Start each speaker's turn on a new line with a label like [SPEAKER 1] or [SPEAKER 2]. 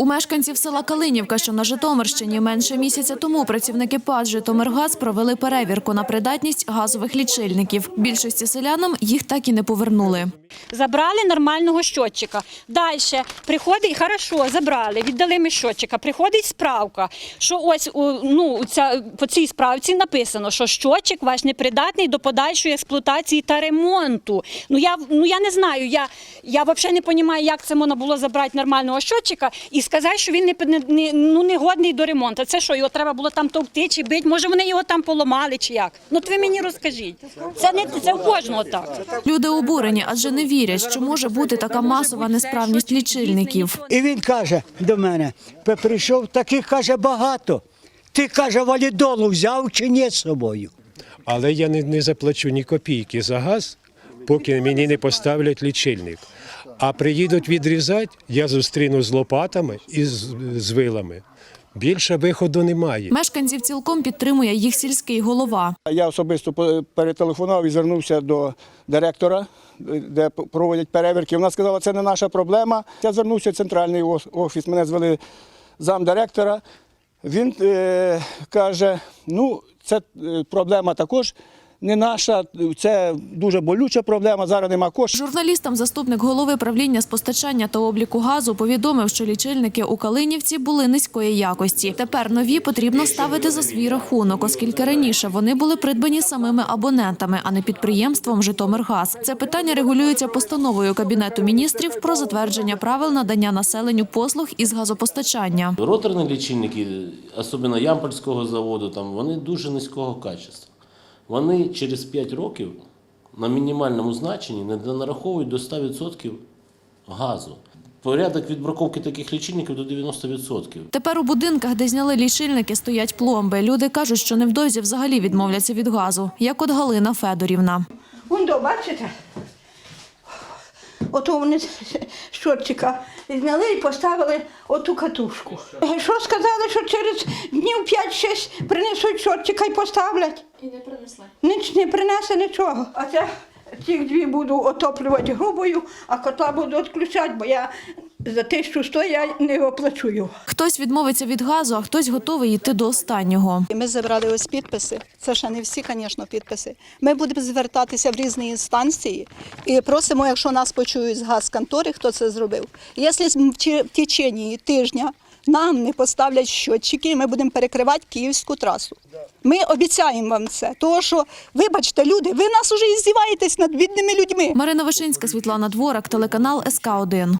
[SPEAKER 1] У мешканців села Калинівка, що на Житомирщині, менше місяця тому працівники ПАД «Житомиргаз» провели перевірку на придатність газових лічильників. Більшості селянам їх так і не повернули.
[SPEAKER 2] Забрали нормального щотчика. Далі приходить, хорошо, забрали, віддали ми щотчика. Приходить справка, що ось ну, ця, по цій справці написано, що щотчик ваш непридатний до подальшої експлуатації та ремонту. Ну я, ну, я не знаю, я, я взагалі не розумію, як це можна було забрати нормального щотчика і сказати, що він не, не, ну, не годний до ремонту. Це що, його треба було там товкти чи бити? Може вони його там поламали чи як? Ну от ви мені розкажіть. Це не це у кожного так.
[SPEAKER 1] Люди обурені, адже не вірять, що може бути така масова несправність лічильників.
[SPEAKER 3] І він каже до мене: прийшов, таких каже багато. Ти каже, валідолу взяв чи ні з собою?
[SPEAKER 4] Але я не, не заплачу ні копійки за газ, поки мені не поставлять лічильник. А приїдуть відрізати, я зустріну з лопатами і з, з вилами. Більше виходу немає.
[SPEAKER 1] Мешканців цілком підтримує їх сільський голова.
[SPEAKER 5] Я особисто перетелефонував і звернувся до директора, де проводять перевірки. Вона сказала, це не наша проблема. Я звернувся в центральний офіс, мене звели замдиректора. Він е, каже: ну, це е, проблема також не наша, це дуже болюча проблема, зараз нема коштів.
[SPEAKER 1] Журналістам заступник голови правління з постачання та обліку газу повідомив, що лічильники у Калинівці були низької якості. Тепер нові потрібно ставити за свій рахунок, оскільки раніше вони були придбані самими абонентами, а не підприємством Житомиргаз. Це питання регулюється постановою Кабінету міністрів про затвердження правил надання населенню послуг із газопостачання.
[SPEAKER 6] Роторні лічильники, особливо Ямпольського заводу, там, вони дуже низького качества. Вони через 5 років на мінімальному значенні не нараховують до 100% газу. Порядок відбраковки таких лічильників до 90%.
[SPEAKER 1] Тепер у будинках, де зняли лічильники, стоять пломби. Люди кажуть, що невдовзі взагалі відмовляться від газу, як от Галина Федорівна.
[SPEAKER 7] Вон до, бачите? Ото вони з щотчика зняли і поставили оту катушку. Що сказали, що через днів 5-6 принесуть щотчика і поставлять? І не принесли. Ніч не принесе нічого. А це ці дві буду отоплювати грубою, а котла буду відключати, бо я за тисячу сто я не оплачую.
[SPEAKER 1] Хтось відмовиться від газу, а хтось готовий йти до останнього.
[SPEAKER 8] Ми забрали ось підписи. Це ще не всі, звісно, підписи. Ми будемо звертатися в різні інстанції і просимо, якщо нас почують з газконтори, хто це зробив. Якщо в течение тижня нам не поставлять щотчики, ми будемо перекривати київську трасу. Ми обіцяємо вам це. Тому що, вибачте, люди, ви нас уже іздіваєтесь над бідними людьми.
[SPEAKER 1] Марина Вишинська, Світлана Дворак, телеканал СК 1